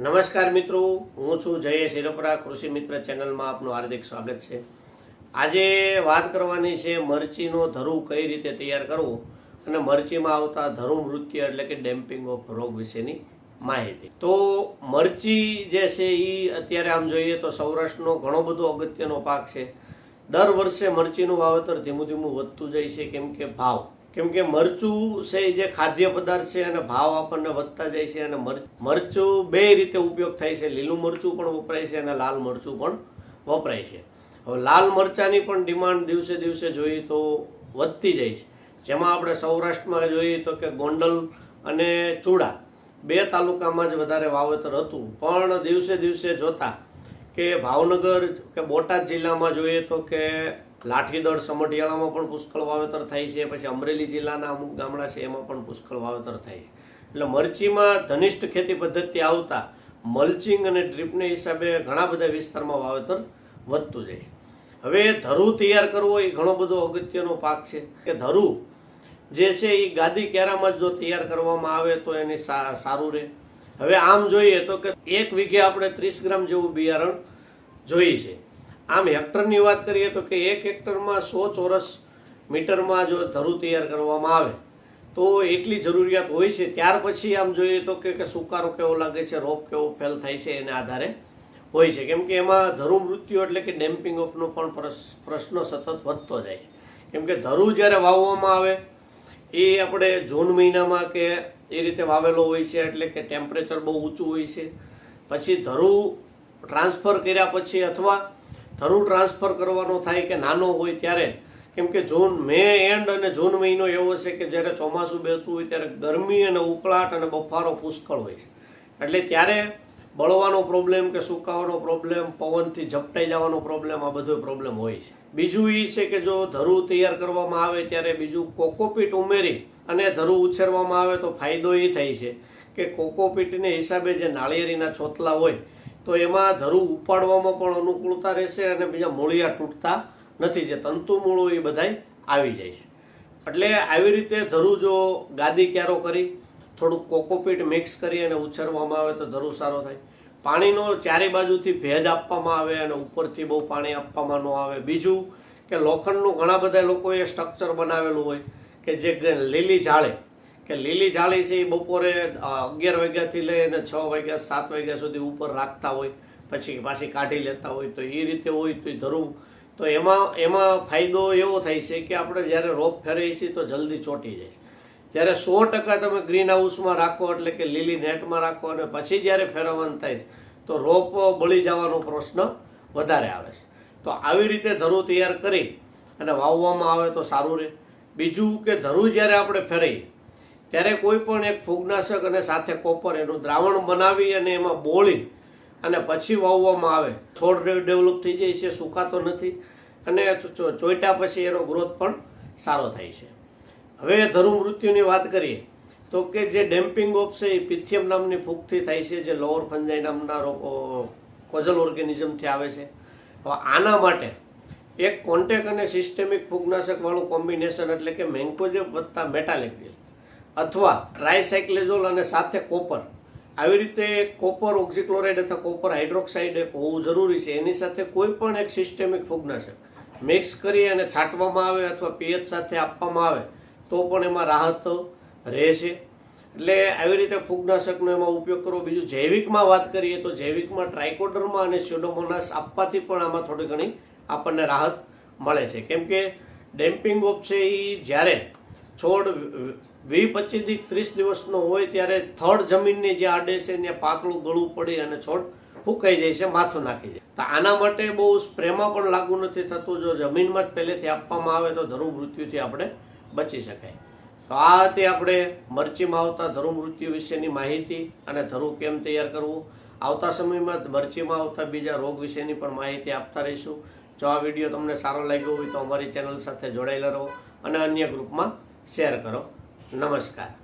નમસ્કાર મિત્રો, હું છું જય શિરોપરા કૃષિ મિત્ર ચેનલમાં આપનું હાર્દિક સ્વાગત છે. આજે વાત કરવાની છે મરચીનો ધરું કઈ રીતે તૈયાર કરવું અને મરચીમાં આવતા ધરું મૃત્યુ એટલે કે ડેમ્પિંગ ઓફ રોગ વિશેની માહિતી. તો મરચી જે છે એ અત્યારે આમ જોઈએ તો સૌરાષ્ટ્રનો ઘણો બધો અગત્યનો પાક છે. દર વર્ષે મરચીનું વાવેતર ધીમું ધીમું વધતું જાય છે, કેમ કે ભાવ કેમ કે મરચું છે જે ખાદ્ય પદાર્થ છે અને ભાવ આપણને વધતા જાય છે અને મરચું બે રીતે ઉપયોગ થાય છે. લીલું મરચું પણ વપરાય છે અને લાલ મરચું પણ વપરાય છે. હવે લાલ મરચાંની પણ ડિમાન્ડ દિવસે દિવસે જોઈએ તો વધતી જાય છે. જેમાં આપણે સૌરાષ્ટ્રમાં જોઈએ તો કે ગોંડલ અને ચૂડા બે તાલુકામાં જ વધારે વાવેતર હતું. પણ દિવસે દિવસે જોતા કે ભાવનગર કે બોટાદ જિલ્લામાં જોઈએ તો કે લાઠીદળ સમઢિયાળામાં પણ પુષ્કળ વાવેતર થાય છે, પછી અમરેલી જિલ્લાના અમુક ગામડા છે, એમાં પણ પુષ્કળ વાવેતર થાય છે. એટલે મરચીમાં ધનિષ્ઠ ખેતી પદ્ધતિ આવતા મલ્ચિંગ અને ડ્રીપને હિસાબે ઘણા બધા વિસ્તારમાં વાવેતર વધતું જાય છે. હવે ધરુ તૈયાર કરવો એ ઘણો બધો અગત્યનો પાક છે. કે ધરુ જે છે એ ગાદી કેરામાં જો તૈયાર કરવામાં આવે તો એની સારું રહે. હવે આમ જોઈએ તો કે એક વીઘે આપણે ત્રીસ ગ્રામ જેવું બિયારણ જોઈએ છે. આમ હેક્ટરની વાત કરીએ તો કે એક હેક્ટરમાં સો ચોરસ મીટરમાં જો ધરું તૈયાર કરવામાં આવે, તો એટલી જરૂરિયાત હોય છે. ત્યાર પછી આમ જોઈએ તો કે સુકારો કેવો લાગે છે, રોપ કેવો ફેલ થાય છે એના આધારે હોય છે. કેમ કે એમાં ધરું મૃત્યુ એટલે કે ડેમ્પિંગ ઓફનો પણ પ્રશ- પ્રશ્ન સતત વધતો જાય છે. કેમ કે ધરું જ્યારે વાવવામાં આવે, એ આપણે જૂન મહિનામાં કે એ રીતે વાવેલો હોય છે એટલે કે ટેમ્પરેચર બહુ ઊંચું હોય છે. પછી ધરું ટ્રાન્સફર કર્યા પછી અથવા ધરું ટ્રાન્સફર કરવાનો થાય કે નાનો હોય ત્યારે? કેમ કે જૂન મે એન્ડ અને જૂન મહિનો એવો છે કે જ્યારે ચોમાસું બેસતું હોય ત્યારે ગરમી અને ઉકળાટ અને બફારો પુષ્કળ હોય છે. એટલે ત્યારે બળવાનો પ્રોબ્લેમ કે સુકાવાનો પ્રોબ્લેમ પવનથી ઝપટાઈ જવાનો પ્રોબ્લેમ આ બધો પ્રોબ્લેમ હોય છે. બીજું એ છે કે જો ધરું તૈયાર કરવામાં આવે ત્યારે બીજું કોકોપીટ ઉમેરી અને ધરું ઉછેરવામાં આવે તો ફાયદો એ થાય છે કે કોકોપીટને હિસાબે જે નાળિયેરીના છોતલા હોય તો એમાં ધરું ઉપાડવામાં પણ અનુકૂળતા રહેશે અને બીજા મૂળિયા તૂટતા નથી. જે તંતુ મૂળો એ બધાય આવી જાય છે. એટલે આવી રીતે ધરું જો ગાદી ક્યારો કરી, થોડુંક કોકોપીટ મિક્સ કરી અને ઉછેરવામાં આવે તો ધરું સારો થાય. પાણીનો ચારે બાજુથી ભેજ આપવામાં આવે અને ઉપરથી બહુ પાણી આપવામાં ન આવે. બીજું કે લોખંડનું ઘણા બધા લોકોએ સ્ટ્રક્ચર બનાવેલું હોય કે જે લીલી જાળે કે લીલી જાળી છે એ બપોરે અગિયાર વાગ્યાથી લઈને છ વાગ્યા, સાત વાગ્યા સુધી ઉપર રાખતા હોય, પછી પાછી કાઢી લેતા હોય, તો એ રીતે હોય તો ધરું. તો એમાં એમાં ફાયદો એવો થાય છે કે આપણે જ્યારે રોપ ફેરવીએ છીએ તો જલ્દી ચોંટી જાય જ્યારે સો ટકા તમે ગ્રીન હાઉસમાં રાખો એટલે કે લીલી નેટમાં રાખો અને પછી જ્યારે ફેરવવાનું થાય તો રોપ બળી જવાનો પ્રશ્ન વધારે આવે છે. તો આવી રીતે ધરું તૈયાર કરી અને વાવવામાં આવે તો સારું રહે. બીજું કે ધરું જ્યારે આપણે ફેરવીએ ત્યારે કોઈ પણ એક ફૂગનાશક અને સાથે કોપર એનું દ્રાવણ બનાવી અને એમાં બોળી અને પછી વાવવામાં આવે. છોડ ડેવલપ થઈ જાય છે, સુકાતો નથી અને ચો- ચો- પછી એનો ગ્રોથ પણ સારો થાય છે. હવે ધરું મૃત્યુની વાત કરીએ તો કે જે ડેમ્પિંગ ઓફ, છે એ પિથિયમ નામની ફૂગથી થાય છે, જે લોઅર ફંજાઈ નામના કોઝલ ઓર્ગેનિઝમથી આવે છે. હવે આના માટે એક કોન્ટેક અને સિસ્ટેમિક ફૂગનાશકવાળું કોમ્બિનેશન એટલે કે મેન્કોજેબ વત્તા મેટાલેક્વિલ અથવા ટ્રાયસાયક્લેઝોલ અને સાથે કોપર આવી રીતે કોપર ઓક્સિક્લોરાઇડ અથવા કોપર હાઇડ્રોક્સાઇડ હોવું જરૂરી છે. એની સાથે કોઈ પણ એક સિસ્ટેમિક ફૂગનાશક મિક્સ કરી અને છાંટવામાં આવે અથવા પીએચ સાથે આપવામાં આવે, તો પણ એમાં રાહત રહેશે. એટલે આવી રીતે ફૂગનાશકનો એમાં ઉપયોગ કરવો. બીજું જૈવિકમાં વાત કરીએ તો જૈવિકમાં ટ્રાઇકોડર્મા અને સ્યુડોમોનાસ આપવાથી પણ આમાં થોડી ઘણી આપણને રાહત મળે છે. કેમ કે ડેમ્પિંગ ઓફ છે એ જ્યારે છોડ વી પચીસથી ત્રીસ દિવસનો હોય ત્યારે થડ જમીનની જે આડે છે ત્યાં પાતળું ગળું પડી અને છોડ ફૂંકાઈ જાય છે, માથું નાખી જાય તો આના માટે બહુ સ્પ્રેમાં પણ લાગુ નથી થતું. જો જમીનમાં જ પહેલેથી આપવામાં આવે તો ધરું મૃત્યુથી આપણે બચી શકાય. તો આ હતી આપણે મરચીમાં આવતા ધરું મૃત્યુ વિશેની માહિતી અને ધરું કેમ તૈયાર કરવું? આવતા સમયમાં મરચીમાં આવતા બીજા રોગ વિશેની પણ માહિતી આપતા રહીશું. જો આ વીડિયો તમને સારો લાગ્યો હોય તો અમારી ચેનલ સાથે જોડાયેલા રહો અને અન્ય ગ્રુપમાં શેર કરો. નમસ્કાર.